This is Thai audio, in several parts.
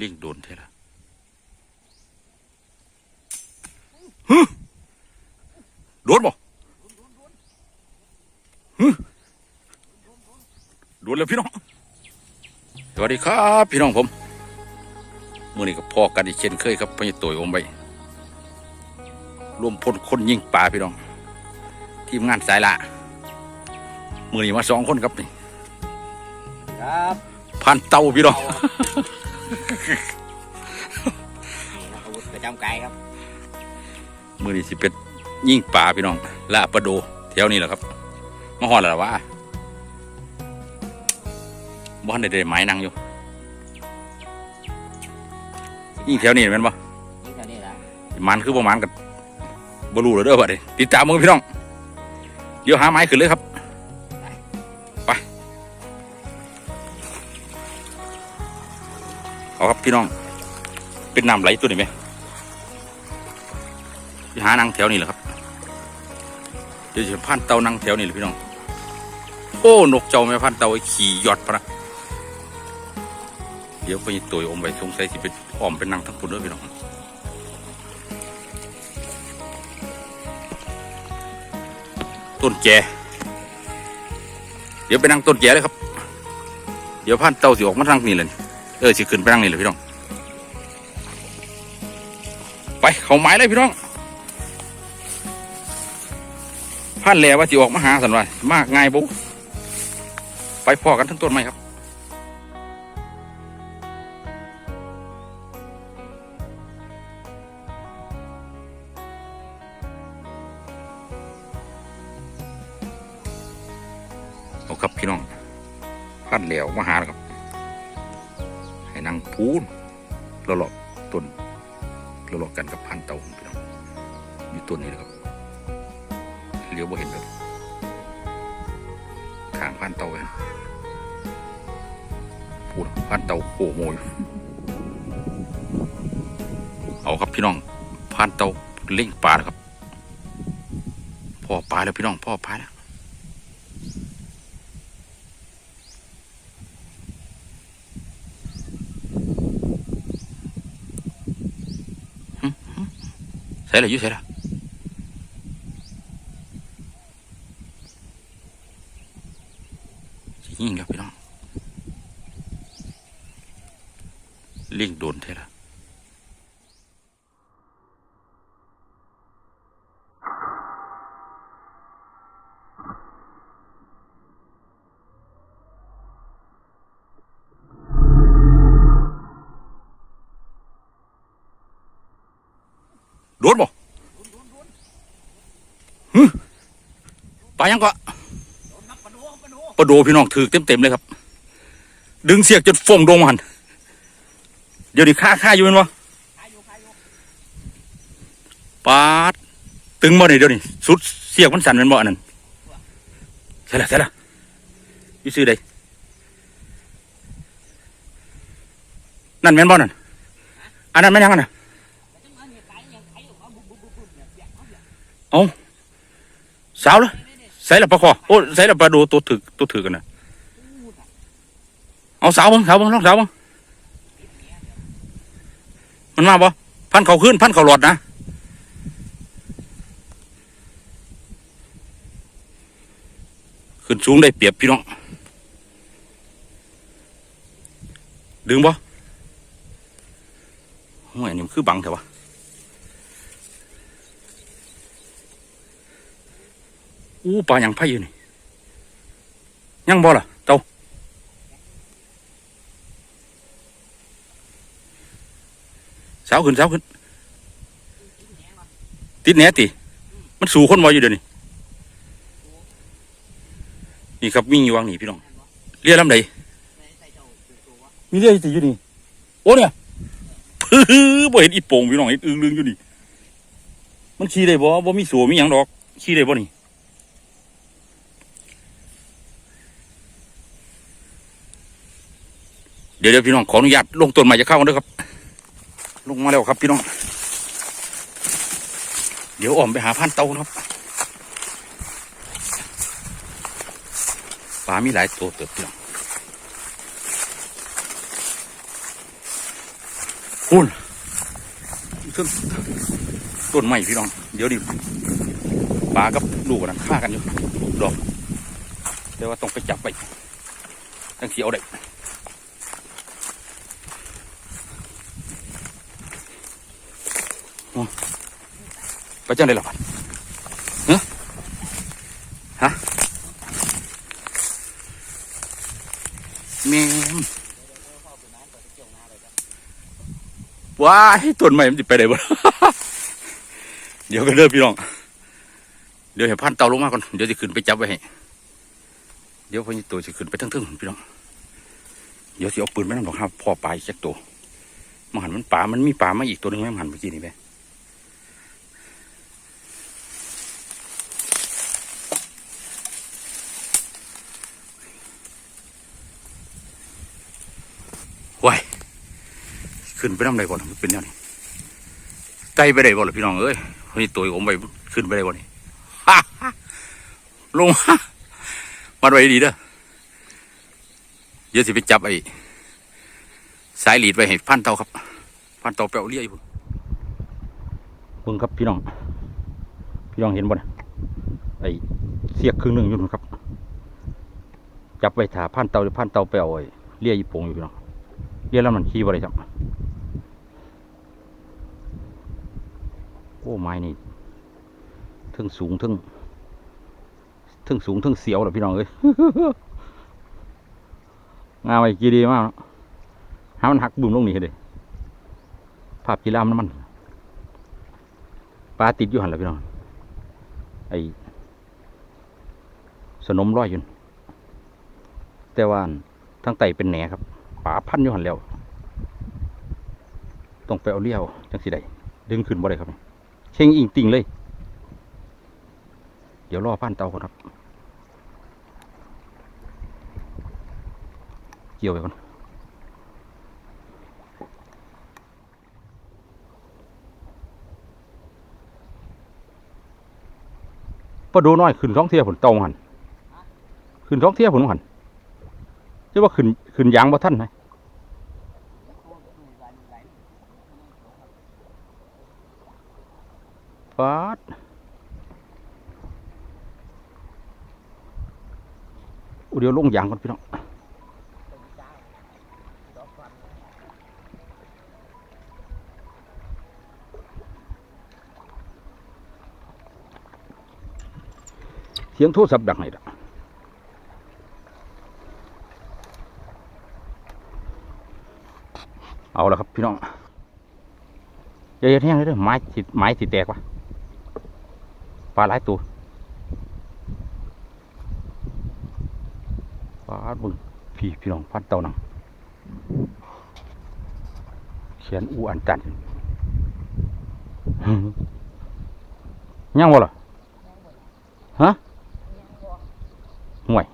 ลิงโดนเท่าละฮึโดนบ่ฮึโดนแล้วพี่น้อง สวัสดีครับพี่น้องผมมื่อนี้ก็พอกันอีกเช่นเคยครับพญาตัวอมไปรวมพลคนยิงป่าพี่น้อง ทีมงานสายละมื่อนี้มาสองคนครับนี่ครับพันเตาพี่น้องนี่ครับ อาวุธประจำกายครับมือนี้สิเป็นยิ่งป่าพี่น้องลาปะโดแถวนี้แหละครับมาหอดแล้ววะบ้านใดๆไม้นั่งอยู่ยิ่งแถวนี้แมันบ่นี่เท่านี้ละมันคือประมาณกับบรูเลยเด้อบัดนี้ติดตามมือพี่น้องเดี๋ยวหาไม้ขึ้นเลยครับ ครับพี่น้อง เป็นน้ำไหลตัวนี้ไหมไปหานั่งแถวนี้แหละครับ เดี๋ยวจะพันเตานั่งแถวนี้เลยพี่น้อง โอ้นกเจ้าแม่พันเตาไอ้ขี่ยอดพะนะเดี๋ยวไปตัวอมไปสงสัยสิไปอ้อมเป็นนั่งทั้งปุ่นด้อพี่น้องต้นแจเดี๋ยวไปนั่งต้นแจเลยครับ เดี๋ยวพันเตาสิออกมาทางนี้เลย เออสิขึ้นไปนั่งนี่เลยพี่น้อง ไปเขาไม้เลยพี่น้องพันแหล่ว่าสิออกมาหาสันว่ามากง่ายบุ๊ไปพอกันทั้งต้นไหมครับเอาครับพี่น้องพันแหล้วมาหาแล้วครับังพูนเราหลอกต้นเราหลอกกันกับพันเตาพี่น้องอยู่ต้นนี้นะครับเลี้ยวบ่เห็นเลยขางพันเตาเลยพูดพันเตาโผโมยเอาครับพี่น้องพันเตาเล่งปลาแล้วครับพ่อปลาแล้วพี่น้องพ่อปลาแล้ว ใส่ละยุ่ใส่ละสิยิงครับพี่น้องลิงโดนเท่ละ โดนบ่ฮึปลายังก็ปลาโดพี่น้องถือเต็มๆเลยครับ ดึงเสียกจนฟงดงมาหันเดี๋ยวดิค่าค่าอยู่แมันวะปาดตึงบ่นี่ยเดี๋ยวนี้สุดเสียกมันสั่นแมันบ่อันนั้นใช่ละใช่ละอยี่ซื้อใดนั่นแม่นบ่นั่นอันนั้นแม่นยังอันน่ะ สาวเลยใส่ละปลาคอโอ้ใส่ละปลาโดตัวถึกตัวถึกกันนะเอาสาวบังสาวบังลองสาวบังมันมาบ่พันเขาขึ้น พันเขาหลอดนะขึ้นสูงได้เปรียบพี่น้องดึงบ่โอ้ยนนี่มันคือบังเถอะวะ อู้ปลาอย่างไผ่อยู่นี่ยังบ่ล่ะเต่าสาวขึ้นสาวขึ้นติดแหนติ มันสู่คนบ่อยู่เดี๋ยวนี้นี่ครับมีอยู่วางนี่พี่น้องเรียลำใดมีเรียติอยู่นี่โอ้เนี่ยพื้อบ่เห็นอีโป่งพี่น้องเห็นอึงลึงอยู่นี่มันขี่ได้บ่บ่มีสัวมีหยังดอกขี่ได้บ่นี่ เดี๋ยวเดี๋ยวพี่น้องขออนุญาตลงต้นใหม่จะเข้ากันด้วยครับ ลงมาแล้วครับพี่น้อง เดี๋ยวอ่อมไปหาพันเตานะครับปลามีหลายตัวเติบพี่น้องพูนต้นต้นไม้พี่น้อง เดี๋ยวนี้ปลากับลูกกันฆ่ากันอยู่ดอกแต่ว่าต้องไปจับไปตั้งเสียวได้โอ้ไป จังได้หรอบัดเฮ้ฮะแม่มว้ายต้นใหม่มันจะไปไหนบ่ เดี๋ยวกันเด้อพี่น้อง เดี๋ยวเห็นพันเตาลงมาก่อน เดี๋ยวจะขึ้นไปจับไว้ให้ เดี๋ยวพอนี่ตัวจะขึ้นไปทั้งทึ่งๆพี่น้อง เดี๋ยวสิเอาปืนไปนั่งหรอกครับพ่อปลายจักตัวมาหันมันป่ามันมีป่ามาอีกตัวหนึงไหมมันหันเมื่อกี้นี่ไหม ว้ายขึ้นไปน้ำใดบ่ล่ะมันเป็นแนวนี้ไต่ไปได้บ่ล่ะพี่น้องเอ้ยนนี้ตัวผมไปขึ้นไปได้บ่นี่ฮ่าฮ่าลงมามาไว้ดีเด้อเดี๋ยวสิไปจับไอ้สายหลีดไว้ให้พันเต่าครับ พันเต่าแปลวเลี้ยอยู่เบิ่งครับพี่น้อง พี่น้องเห็นบ่นะไอ้เสียกครึ่งหนึ่งอยู่นครับ จับไว้ถาพันเต่าหรือพันเต่าแปลวไอ้เลี้ยยู่ปงอยู่พี่น้อง เรียกแล้วมันขี้บ่ได้ครับโอ้ไม้นี่เทึงสูงเทึงเทึงสูงเทึงเสียวแหละพี่น้องเอ้ยงามไปกี่ดีมากหามันหักบุ่มลงนี่เลยภาพกีฬามันมันปลาติดอยู่หันแหละพี่น้องไอ้สนมร้อยอยู่นั่นแต่ว่าทั้งไตเป็นแหนครับ ป่าพันอยู่หันแล้ว ต้องไปเอาเลี้ยวจังสิได้ดึงขึ้นบ่ได้ครับเช่งอิงติ่งเลย เดี๋ยวรอพันเตาก่อนครับ เกี่ยวไปก่อนปลาดูน้อยขึ้นท้องเที่ยวผลเตาหันขึ้นท้องเที่ยวผลหัน จะว่าขึ้นขึ้นยางบ่ท่านไหมฟาดอุเดียวลงยางก่อนพี่น้องเสียงโทรศัพท์ดังไหนล่ะ เอาละครับพี่น้องอย่าเฮ็ดแห้งเลยเด้อไม้สิไม้สิแตกวะปลาหลายตัวปลาบึงพี่พี่น้องพันเต่าหนังเขียนอูอันตันยังบ่ล่ะฮะห่วย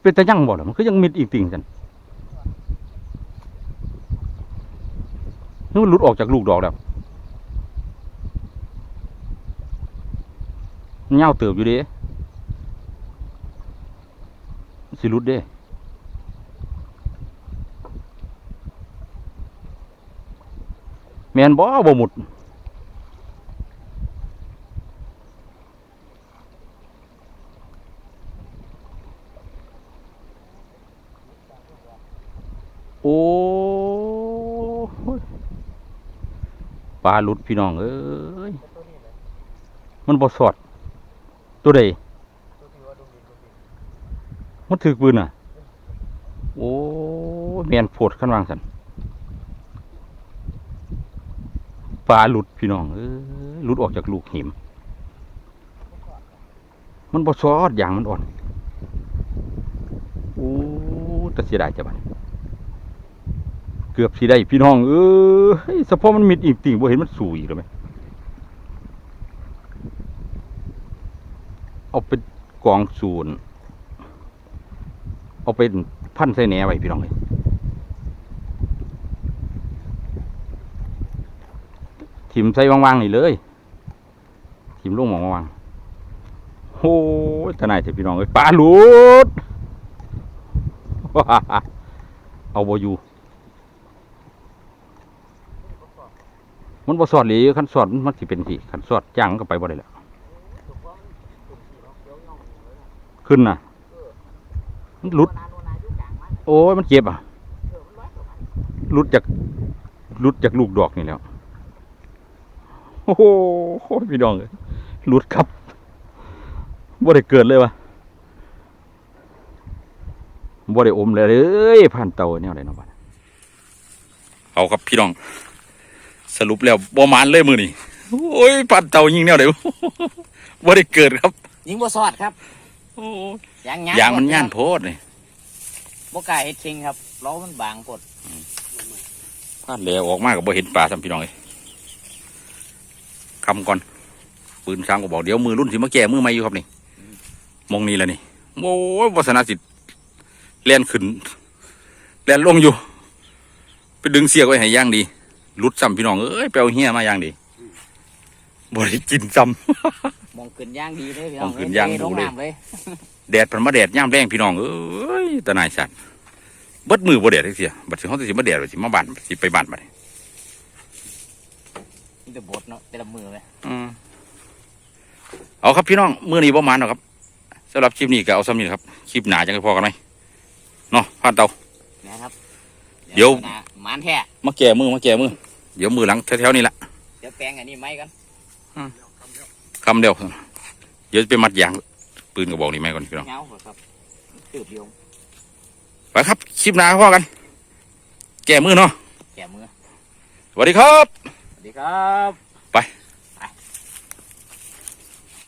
เป็นแต่ยังบ่ล่ะมันคือยังมิดอีกติ่งกัน นี่มันหลุดออกจากลูกดอกแล้วเงาเติบอยู่เด้สิรุดเด้แมนบ่บ่หมุดโอ้ย ปลาหลุดพี่น้อง เอ้ย มันบ่สอด ตัวใดมันถือปืนอะ โอ้ยแมนโพดขั้นวางสันปลาหลุดพี่น้อง เอ้ยหลุดออกจากลูกหิม มันบ่ซอดอย่างมันอ่อน โอ้แต่เสียดายจังบัด เกือบสิได้พี่น้อง เอ้สะโพกมันมิดอีกติ่งบ่เห็นมันสูอีกเลยไหมเอาเป็นกองศูนย์เอาเป็นพันใส่แหนไว้พี่น้องเลยถิ่มใส่วางๆนี่เลย ถิ่มลงหมองวางโอ้ยทนายเถอะพี่น้องเอ้ยปลาหลุดเอาบอยู่ มันบ่สอดหลีคันสอดมันสิเป็นสิคันสอดจ้างก็ไปบ่ได้แล้วขึ้นน่ะ มันหลุด โอ้ยมันเจ็บอะหลุดจากหลุดจากลูกดอกนี่แล้ว โอ้โหพี่น้องเอ้ยหลุดครับบ่ได้เกิดเลยวะบ่ได้อมเลยเอ้ยผ่านเตาเนี่ยอะไรเนาะบัดเอาครับพี่น้อง สรุปแล้วบ่หมานเลยมือนี่โอ้ยผ่านเตายิงแนวเดี๋ยวบ่ได้เกิดครับ ยิงบ่สอดครับโอ้ยางยางมันย่านโพดนี่บ่กล้าเฮ็ดชิงครับล้อมันบางกดผ่านแล้วออกมาก็บ่เห็นปลาซ้ำพี่น้องเอ้ยคำก่อนปืนช้างก็บอกเดี๋ยวมือรุ่นสิมาแก้มือใหม่อยู่ครับนี่มองนี่แหละนี่โอ้ยวัฒนาสิทธิ์แล่นขึ้นแล่นลงอยู่ ไปดึงเสียกไว้ให้ย่างดี รุดซ้ำพี่น้องเอ้ยไปเอาเฮียมาย่างดีบ่ได้กินซ้มองขึ้นย่างดีเลยพี่น้องมองขึ้นย่างเอ้ดูลงเลยน้ำเลยำแดดพันมาแดดย่ามแรงพี่น้องเอ้ยตาหนายสัตว์เบิดมือบ่แดดจักเสียบัดสิเฮาสิมาแดดบัดสิมาบ้านสิไปบ้านบัดนี้นี่แต่บดเนาะแต่ละมือเลยอืมเอาครับพี่น้องมื้อนี้บ่มานหรอกครับสำหรับคลิปนี้ก็เอาซ้ำนี้ครับคลิปหนาจังไดพอกันไหมเนาะผ่านเตานะครับ เดี๋ยวนะหมานแท้มาแก้มือมาแก้มือ เดี๋ยวมือหลังแถวๆนี้ละเดี๋ยวแปลงอันนี้ไหมกันคำเดียวเดี๋ยวจะไปมัดยางปืนกระบอกนี้ไหมก่อนพี่น้องเงาเหรอครับตืบโยงไปครับคลิปหนาพอกัน แก้มือเนาะแก่มือสวัสดีครับ สวัสดีครับ